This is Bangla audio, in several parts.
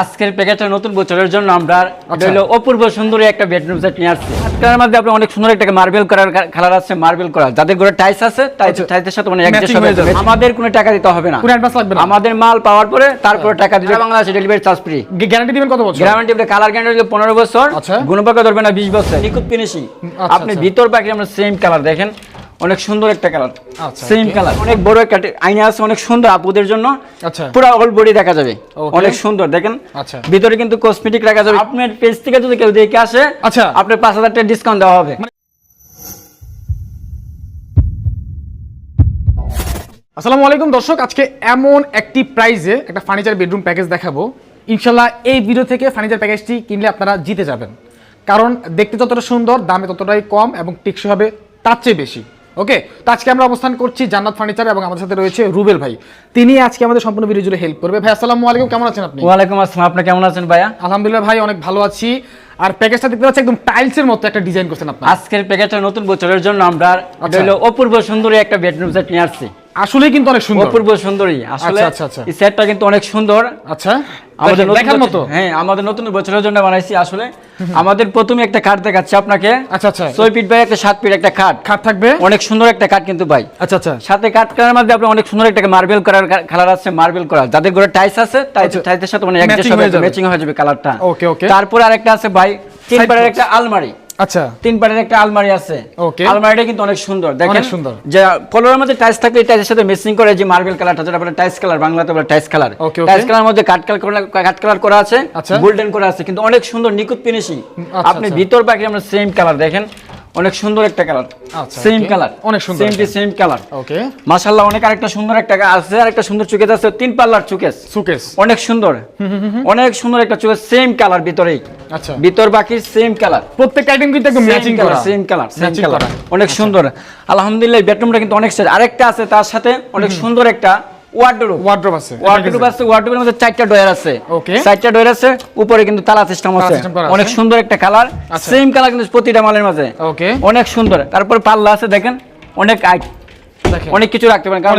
আজকের প্যাকেজটা নতুন বছরের জন্য আমরা আচ্ছা। হলো অপূর্ব সুন্দরী একটা বেডরুম সেট নিয়ে আসছি। আজকের মধ্যে আপনি অনেক সুন্দর একটা মার্বেল করার কালার আছে মার্বেল করা। যাদের ঘরে টাইস আছে আচ্ছা। টাইসের সাথে মানে অ্যাডজাস্ট হয়ে যাবে। আমাদের কোনো টাকা দিতে হবে না। কোনো অ্যাডভান্স লাগবে না। আমাদের মাল পাওয়ার পরে তারপরে টাকা দিতে বাংলাদেশে ডেলিভারি চার্জ ফ্রি গ্যারান্টি দিবেন কত বছর? গ্যারান্টি কালার গ্যারান্টি পনেরো বছর আচ্ছা। গুণপাকা ধরবে না বিশ বছর। নিখুঁত ফিনিশিং আচ্ছা, আপনি আচ্ছা। ভিতর পাখি আমরা সেম কালার দেখেন। অনেক সুন্দর একটা কালার আচ্ছা, সেম কালার অনেক বড় একটা আইনা আছে অনেক সুন্দর আপুদের জন্য। আচ্ছা। পুরো অল বডি দেখা যাবে। অনেক সুন্দর দেখেন। আচ্ছা। ভিতরে কিন্তু কসমেটিক রাখা যাবে। আপনার পেজ থেকে যদি কেউ দেখে আসে আচ্ছা। আপনার পাঁচ হাজার টাকা ডিসকাউন্ট দেওয়া হবে। আসসালামু আলাইকুম দর্শক আজকে এমন একটি প্রাইজে একটা ফার্নিচার বেডরুম প্যাকেজ দেখাবো। ইনশাল্লাহ এই ভিডিও থেকে ফার্নিচার প্যাকেজটি কিনলে আপনারা জিতে যাবেন। কারণ দেখতে যতটা সুন্দর দামে ততটাই কম এবং টেকসই হবে তার চেয়ে বেশি। ওকে তো আজকে আমরা অবস্থান করছি জান্নাত ফার্নিচার এবং আমাদের সাথে রয়েছে রুবেল ভাই। তিনি আজকে আমাদের সম্পূর্ণ ভিডিও জুড়ে হেল্প করবে। ভাই আসসালামু আলাইকুম কেমন আছেন আপনি? ওয়ালাইকুম আসসালাম আপনি কেমন আছেন ভাইয়া? আলহামদুলিল্লাহ ভাই অনেক ভালো আছি। আর প্যাকেজটা দেখতে পাচ্ছি একদম টাইলসের মতো একটা ডিজাইন করছেন আপনি আজকের প্যাকেজটা নতুন বছরের জন্য আমরা আচ্ছা। অপূর্ব সুন্দরী একটা বেডরুম সেট নিয়ে আসছি। আসলেই কিন্তু অনেক সুন্দর। অপূর্ব সুন্দরী। আসলে আচ্ছা, আচ্ছা, আচ্ছা। এই সেটটা কিন্তু অনেক সুন্দর। আচ্ছা আমাদের দেখার মতো। হ্যাঁ আমাদের নতুন বছরের জন্য বানাইছি আসলে। আমাদের প্রথমে একটা কাঠ দেখাচ্ছি আপনাকে। আচ্ছা আচ্ছা। ছয় ফিট বাই একটা সাত ফিট একটা খাট খাট থাকবে? অনেক সুন্দর একটা কাঠ কিন্তু ভাই। আচ্ছা আচ্ছা। সাথে কাঠ কালার মধ্যে আপনি অনেক সুন্দর একটা মার্বেল করার কালার আছে মার্বেল করা যাদের ঘরে টাইস আছে টাইস আচ্ছা। টাইসের সাথে মানে অ্যাডজাস্ট হয়ে যাবে। ম্যাচিং হয়ে যাবে কালারটা Okay, okay. তারপরে আরেকটা আছে ভাই তিন একটা আলমারি। আচ্ছা তিন পারের একটা আলমারি আছে. আলমারিটা কিন্তু অনেক সুন্দর দেখেন অনেক সুন্দর। যে কলরের মধ্যে টাইস থাকলে টাইসের সাথে মেসিং করে যে মার্বেল কালারটা যেটা বলে টাইস কালার বাংলাতে বলে টাইস কালার. টাইস কালার মধ্যে কাট কালার কাট কালার করা আছে আচ্ছা। গোল্ডেন করা আছে কিন্তু অনেক সুন্দর নিখুঁত ফিনিশিং আচ্ছা, আপনি আচ্ছা। ভিতর বাকি আমরা সেম কালার দেখেন অনেক সুন্দর একটা কালার আচ্ছা, সেম কালার অনেক সুন্দর same too. Same colour okay মাশাআল্লাহ অনেক আরেকটা সুন্দর একটা আছে আর একটা সুন্দর চুকেস আছে তিন পাল্লার চুকেস। সুকেস অনেক সুন্দর। অনেক সুন্দর একটা চুকেস সেম কালার ভিতরেই। আচ্ছা। ভিতর বাকি সেম কালার প্রত্যেকটা আইটেম কিন্তু একদম ম্যাচিং করা। সেম কালার সেম কালার আচ্ছা। অনেক সুন্দর। আলহামদুলিল্লাহ বেডরুমটা কিন্তু অনেক আরেকটা আছে তার সাথে অনেক সুন্দর একটা ওয়ার্ডরোব ওয়ার্ড্রপ আছে। ওয়ার্ডরোব আছে ওয়ার্ডরোবের মধ্যে চারটা ডয়ার আছে. চারটা ডয়ার আছে উপরে কিন্তু তালা সিস্টেম আছে। আছে। অনেক সুন্দর একটা কালার আচ্ছা। সেম কালার কিন্তু প্রতিটা মালের মাঝে। ওকে অনেক সুন্দর। তারপর পাল্লা আছে দেখেন। অনেক আইট অনেক কিছু রাখতে পারেন কারণ।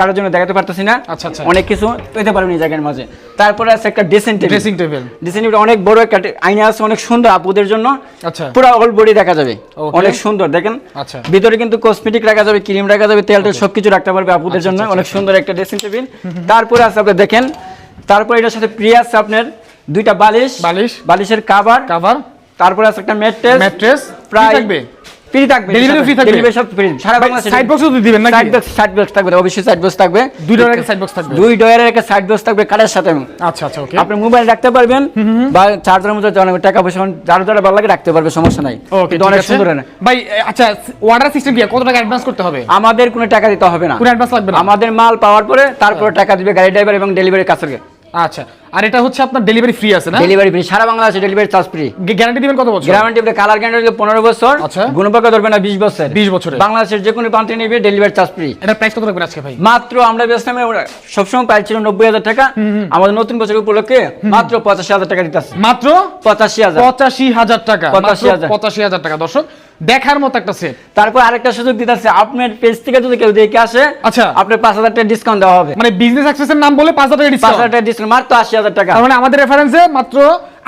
কারোর জন্য দেখাতে পারতেছি না। আচ্ছা, আচ্ছা। অনেক কিছু পেতে পারবেন এই জায়গার মাঝে। তারপরে আছে একটা dressing table dressing table dressing table অনেক বড় একটা আয়না আছে অনেক সুন্দর আপুদের জন্য। আচ্ছা। পুরো অল বডি দেখা যাবে। অনেক সুন্দর দেখেন। আচ্ছা। ভিতরে কিন্তু কসমেটিক রাখা যাবে ক্রিম রাখা যাবে তেল টেল সবকিছু রাখতে পারবে আপুদের আচ্ছা, জন্য। অনেক সুন্দর একটা ড্রেসিং টেবিল তারপরে আছে আপনি দেখেন তারপরে এটার সাথে প্রিয় আছে আপনার দুইটা বালিশ। বালিশ। বালিশের কাভার কভার তারপরে আছে একটা ম্যাট্রেস ম্যাট্রেস প্রায় থাকবে? ফ্রি থাকবে Delivery free থাকবে? ডেলিভারি সব ফ্রি সারা বাংলাদেশে side box তো দিবেন নাকি? সাইড বক্স সাইড বক্স থাকবে অবশ্যই সাইড বক্স থাকবে। দুই ডলারের সাইড বক্স থাকবে। দুই ডয়ারের একটা সাইড বক্স থাকবে কার্ডের সাথে। আচ্ছা আচ্ছা ওকে আপনি মোবাইল রাখতে পারবেন বা চার্জারের মধ্যে টাকা পয়সা যার যারা ভালো লাগে রাখতে পারবে সমস্যা নাই। কিন্তু অনেক সুন্দর না। ভাই আচ্ছা অর্ডার সিস্টেম কি? কত টাকা অ্যাডভান্স করতে হবে? আমাদের কোনো টাকা দিতে হবে না। কোনো অ্যাডভান্স লাগবে না? আমাদের মাল পাওয়ার পরে তারপরে টাকা দিবে গাড়ি ড্রাইভার এবং ডেলিভারি কাছে আচ্ছা আর এটা হচ্ছে আপনার ডেলিভারি ফ্রি আছে না? ডেলিভারি ফ্রি সারা বাংলাদেশে ডেলিভারি চার্জ ফ্রি গ্যারান্টি দিবেন কত বছর? গ্যারান্টি দিবেন কালার গ্যারান্টি পনেরো বছর। আচ্ছা। গুণপাকা ধরবে না বিশ বছর 20 বছরের। বাংলাদেশের যে কোনো প্রান্তে নিবে ডেলিভারি চার্জ ফ্রি এটা প্রাইস কত রাখবেন আজকে ভাই? মাত্র আমরা বেচলাম সবসময় প্রাইস ছিল নব্বই হাজার টাকা। আমাদের নতুন বছর উপলক্ষে মাত্র পঁচাশি হাজার টাকা দিতেছে মাত্র? পঁচাশি হাজার। পঁচাশি হাজার টাকা। 85,000 পঁচাশি হাজার টাকা। দর্শক দেখার মতো একটা সেট তারপর আরেকটা সুযোগ দিতেছে আপনার পেজ থেকে যদি কেউ দেখে আসে আচ্ছা। আপনার পাঁচ হাজার টাকা ডিসকাউন্ট দেওয়া হবে। মানে বিজনেস অ্যাক্সেসের নাম বলে পাঁচ হাজার টাকা পাঁচ ডিসকাউন্ট হাজার টাকা ডিসকাউন্ট মাত্র আশি হাজার টাকা। মানে আমাদের রেফারেন্সে মাত্র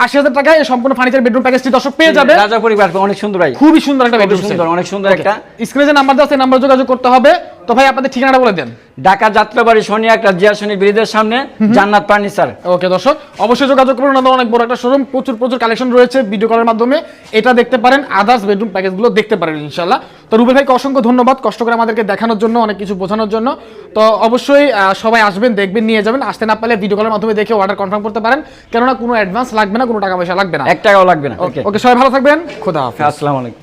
আশি হাজার টাকায় এই সম্পূর্ণ ফার্নিচার বেডরুম প্যাকেজটি দর্শক পেয়ে যাবে। রাজা পরিবার অনেক সুন্দর ভাই। খুবই সুন্দর একটা বেডরুম সুন্দর অনেক সুন্দর একটা। স্ক্রিনে যে নাম্বার দেওয়া সেই নাম্বার যোগাযোগ করতে হবে। তো ভাই আপনাদের ঠিকানাটা বলে দেন। ঢাকা যাত্রাবাড়ি শনি একটা জিয়া শনি ব্রিজের সামনে জান্নাত ফার্নিচার। ওকে দর্শক অবশ্যই যোগাযোগ করুন আমাদের অনেক বড় একটা শোরুম প্রচুর প্রচুর কালেকশন রয়েছে ভিডিও কলের মাধ্যমে। এটা দেখতে পারেন আদার্স বেডরুম প্যাকেজগুলো দেখতে পারেন ইনশাল্লাহ তো রুবেল ভাইকে অসংখ্য ধন্যবাদ কষ্ট করে আমাদেরকে দেখানোর জন্য অনেক কিছু বোঝানোর জন্য। তো অবশ্যই সবাই আসবেন দেখবেন নিয়ে যাবেন। আসতে না পারলে ভিডিও কলের মাধ্যমে দেখে অর্ডার কনফার্ম করতে পারেন। কেননা কোনো অ্যাডভান্স লাগবে না কোনো টাকা পয়সা লাগবে না। এক টাকাও লাগবে না ওকে ওকে সবাই ভালো থাকবেন খোদা হাফেজ। আসসালামু আলাইকুম।